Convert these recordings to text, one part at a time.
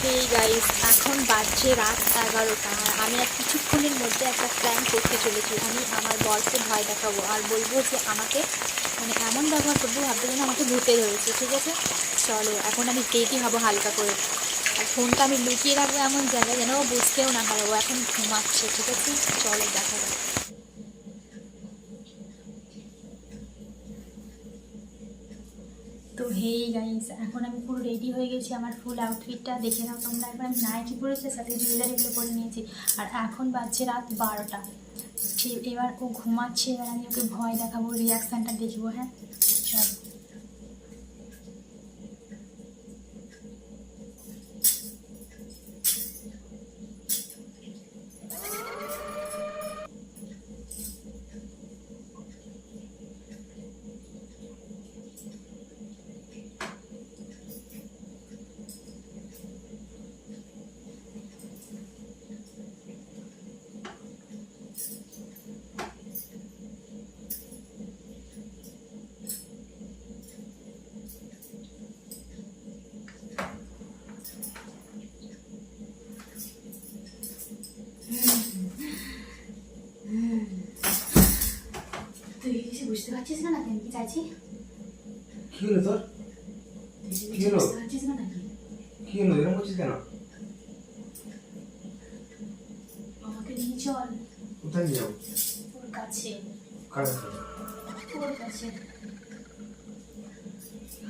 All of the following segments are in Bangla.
সেই গাইস এখন বাজছে রাত এগারোটা। আর আমি আর কিছুক্ষণের মধ্যে একটা প্ল্যান করতে চলেছি। আমি আমার বরকে ভয় দেখাবো আর বলব যে আমাকে মানে এমন ব্যবহার করব ভাবতে যেন আমাকে ভূতে ধরেছে, ঠিক আছে? চলো, এখন আমি রেডি হব হালকা করে। আর ফোনটা আমি লুকিয়ে রাখব এমন জায়গায় যেন বুঝতেও না পারে, ও এখন ঘুমাচ্ছে, ঠিক আছে? চলো, দেখা যাক। তো হেই গাইস এখন আমি পুরো রেডি হয়ে গেছি আমার ফুল আউটফিটটা দেখে নাও তোমরা, একবার আমি নাইটি পরেছি সাথে জুয়েলারিগুলো পরে নিয়েছি। আর এখন বাজছে রাত বারোটা। ঠিক এবার ও ঘুমাচ্ছে, এবার আমি ওকে ভয় দেখাবো রিয়াকশানটা দেখব হ্যাঁ? চল। তুই কিছু বুঝতে পারছিস না নাকি? আমি কি চাইছি? কি হলো তোর? কি হলো? বুঝতে পারছিস না নাকি? কি হলো? এরকম করছিস কেন? আমাকে নিয়ে চল। কোথায় যাব? ওর কাছে। কার কাছে? ওর কাছে।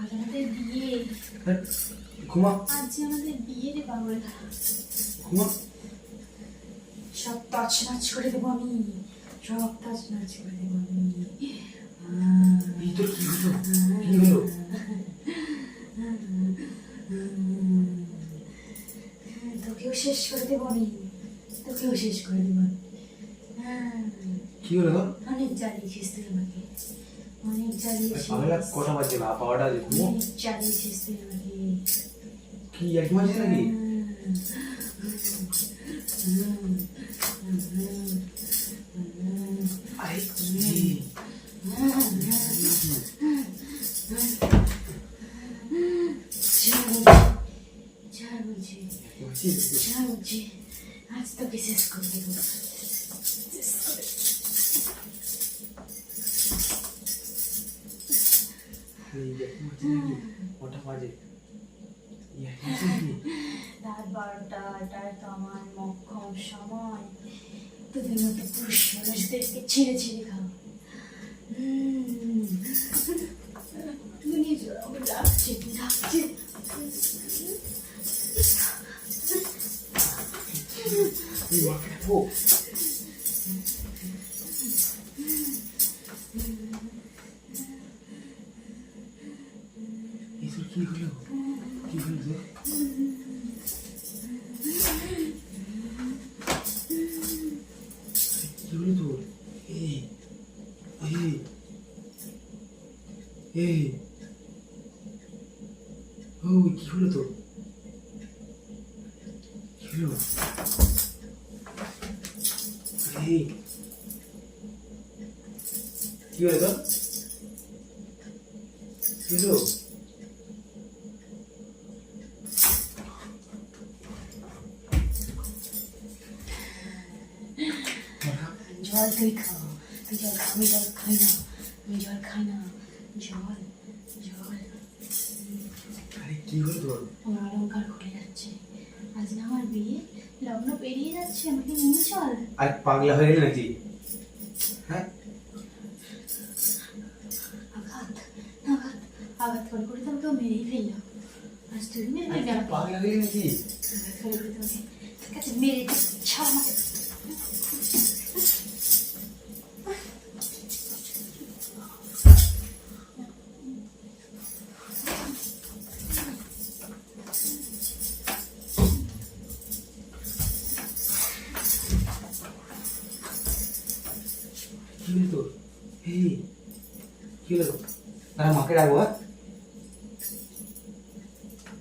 আজ আমাদের বিয়ে। হ্যাঁ, ঘুমা। আজ যে আমাদের বিয়ে রে পাগল ঘুমা। সব তছ নাচ করে দেবো আমি। সব তছ নাচ করে দেবো আমি এই তোর কি হলো কি হলো তোকেও শেষ করে দেবো আমি তোকেও শেষ করে দেবো কি হলো অনেক জ্বালিয়েছিস তুই আমাকে অনেক জ্বালিয়েছিস কটা বাজছে না পাওয়াটা অনেক জ্বালিয়েছিস তুই কি এক মাঝে নাকি আজ তোকে শেষ রাত বারোটা তো আমার সময় মতো মানুষদেরকে ছিঁড়ে ছিঁড়ে খাও এই মাকে ডাকবো এই তোর কি হলো কি হলো তোর কি হলো তোর এই এই এই ও কি হলো তোর কি হলো এই। কি হলো কি হলো? জল তুই খাও তুই জল খা, আমি জল খাই না আমি জল খাই না জল জল। আরে কি হলো তোর? আমার অলঙ্কার খুলে যাচ্ছে। আজ না আমার বিয়ে লগ্ন পেরিয়ে যাচ্ছে আমাকে নিয়ে চল। আর পাগলা হয়ে গেলি নাকি? হ্যাঁ? আঘাত আঘাত আঘাত করে করে তো মেরেই ফেলল আজ তুই মেরে ফেললাম। পাগলা হয়ে গেলি নাকি? আঘাত করে করে তোমাকে মেরে ছাড় আমাকে। কি হলো? তারা মাকে ডাকবো হ্যাঁ?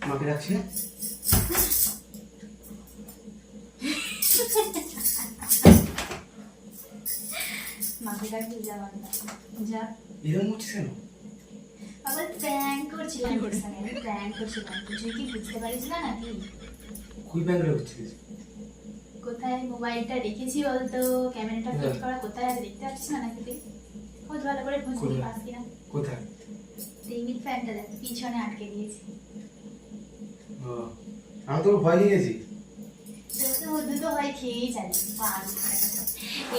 মাকে ডাকছি না মাকে ডাকবি যা যা এরকম হচ্ছে কেন? আবার প্র্যাঙ্ক করছিলাম প্র্যাঙ্ক করছিলাম। তুই কি বুঝতে পারিস না নাকি? কোথায় মোবাইলটা রেখেছি বলতো? ক্যামেরাটা ফিট করা কোথায় দেখতে পাচ্ছিস না নাকি তুই? খোঁজ ভালো করে খোঁজ দিতে কোথায়? টেবিল ফ্যানটা দেখ পিছনে আটকে দিয়েছি। ও আমি তো ভয় নিয়ে গেছি।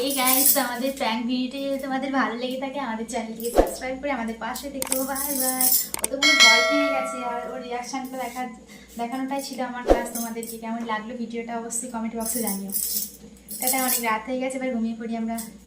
এই গাইস আমাদের প্র্যাঙ্ক ভিডিওটি যদি তোমাদের ভালো লেগে থাকে আমাদের চ্যানেলটিকে সাবস্ক্রাইব করে আমাদের পাশে দেখো বাই বাই ও তো ভয় পেয়ে গেছে আর ওর রিয়াকশানটা দেখা দেখানোটাই ছিল আমার ক্লাস তোমাদেরকে। কেমন লাগল ভিডিওটা অবশ্যই কমেন্ট বক্সে জানিও। এটা অনেক রাত হয়ে গেছে এবার ঘুমিয়ে পড়ি আমরা।